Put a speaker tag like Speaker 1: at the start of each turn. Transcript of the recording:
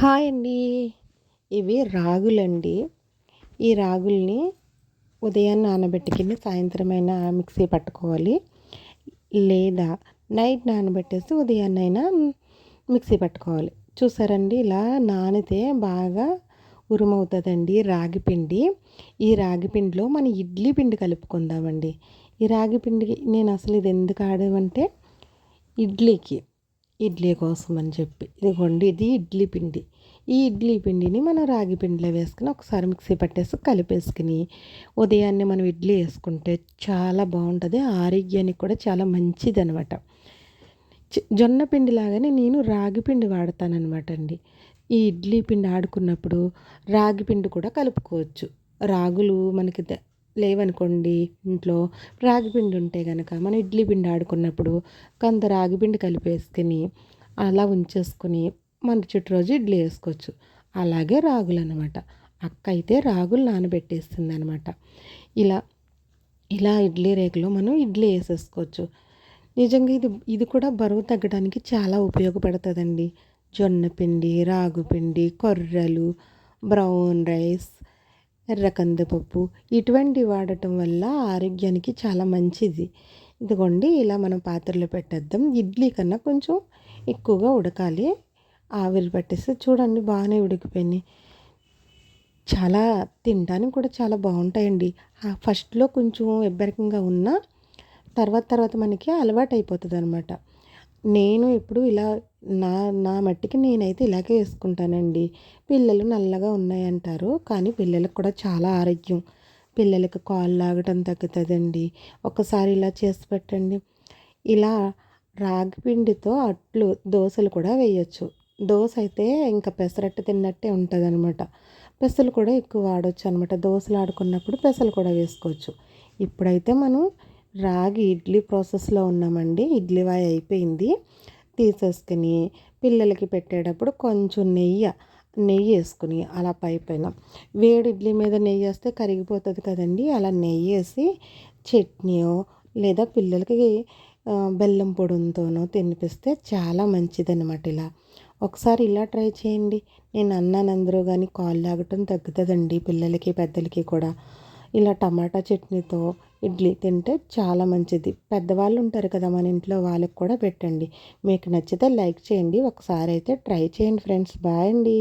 Speaker 1: Hi అండి. ఇవి రాగులండి. ఈ రాగుల్ని ఉదయం నానబెట్టుకుని సాయంత్రం అయినా మిక్సీ పట్టుకోవాలి. లేదా నైట్ నానబెట్టేసి ఉదయాన్నైనా మిక్సీ పట్టుకోవాలి. చూసారండి ఇలా నానితే బాగా ఉరుమవుతుందండి రాగి పిండి. ఈ రాగి పిండిలో మన ఇడ్లీ పిండి కలుపుకుందామండి. ఈ రాగి పిండికి నేను అసలు ఇది ఎందుకు ఆడమంటే ఇడ్లీకి. ఇడ్లీ కోసం అని చెప్పి. ఇదిగోండి ఇది ఇడ్లీ పిండి. ఈ ఇడ్లీ పిండిని మనం రాగి పిండిలో వేసుకుని ఒకసారి మిక్సీ పట్టేసి కలిపేసుకుని ఉదయాన్నే మనం ఇడ్లీ వేసుకుంటే చాలా బాగుంటుంది. ఆరోగ్యానికి కూడా చాలా మంచిది అనమాట జొన్న పిండి లాగానే నేను రాగి పిండి వాడతానమాట అండి. ఈ ఇడ్లీ పిండి ఆడుకున్నప్పుడు రాగి పిండి కూడా కలుపుకోవచ్చు. రాగులు మనకి లేవనుకోండి ఇంట్లో రాగి పిండి ఉంటే కనుక మనం ఇడ్లీ పిండి ఆడుకున్నప్పుడు కొంత రాగి పిండి కలిపేసుకుని అలా ఉంచేసుకొని చుట్టూ రోజు ఇడ్లీ వేసుకోవచ్చు. అలాగే రాగులు అనమాట అక్క అయితే రాగులు నానబెట్టేస్తుంది అనమాట ఇలా ఇలా ఇడ్లీ రేకులో మనం ఇడ్లీ వేసేసుకోవచ్చు. నిజంగా ఇది ఇది కూడా బరువు తగ్గడానికి చాలా ఉపయోగపడుతుందండి. జొన్న పిండి రాగు పిండి కొర్రలు బ్రౌన్ రైస్ ఎర్ర కందిపప్పు ఇటువంటి వాడటం వల్ల ఆరోగ్యానికి చాలా మంచిది. ఇదిగోండి ఇలా మనం పాత్రలో పెట్టేద్దాం. ఇడ్లీ కన్నా కొంచెం ఎక్కువగా ఉడకాలి. ఆవిరి పట్టేస్తే చూడండి బాగానే ఉడికిపోయినాయి. చాలా తినడానికి కూడా చాలా బాగుంటాయండి. ఫస్ట్లో కొంచెం ఇబ్బరికంగా ఉన్నా తర్వాత తర్వాత మనకి అలవాటు అయిపోతుంది అనమాట నేను ఇప్పుడు ఇలా నా నా మట్టికి నేనైతే ఇలాగే వేసుకుంటానండి. పిల్లలు నల్లగా ఉన్నాయంటారు కానీ పిల్లలకు కూడా చాలా ఆరోగ్యం. పిల్లలకి కాళ్ళు లాగటం తగ్గుతుందండి. ఒకసారి ఇలా చేసి పెట్టండి. ఇలా రాగి పిండితో అట్లు దోశలు కూడా వేయచ్చు. దోశ అయితే ఇంకా పెసరట్టు తిన్నట్టే ఉంటుంది అనమాట పెసలు కూడా ఎక్కువ వాడచ్చు అనమాట దోశలు ఆడుకున్నప్పుడు పెసలు కూడా వేసుకోవచ్చు. ఇప్పుడైతే మనం రాగి ఇడ్లీ ప్రాసెస్లో ఉన్నామండి. ఇడ్లీ వాయి అయిపోయింది. తీసేసుకుని పిల్లలకి పెట్టేటప్పుడు కొంచెం నెయ్యి నెయ్యి వేసుకుని అలా పై పైన. వేడి ఇడ్లీ మీద నెయ్యి వేస్తే కరిగిపోతుంది కదండి. అలా నెయ్యి వేసి చట్నీయో లేదా పిల్లలకి బెల్లం పొడుంతోనో తినిపిస్తే చాలా మంచిదన్నమాట ఇలా. ఒకసారి ఇలా ట్రై చేయండి. నేను అన్నాను అందరూ కానీ కాళ్ళు లాగటం తగ్గుతుందండి పిల్లలకి పెద్దలకి కూడా. ఇలా టమాటా చట్నీతో ఇడ్లీ తింటే చాలా మంచిది. పెద్దవాళ్ళు ఉంటారు కదా మన ఇంట్లో వాళ్ళకి కూడా పెట్టండి. మీకు నచ్చితే లైక్ చేయండి. ఒకసారి అయితే ట్రై చేయండి ఫ్రెండ్స్. బాయ్ అండి.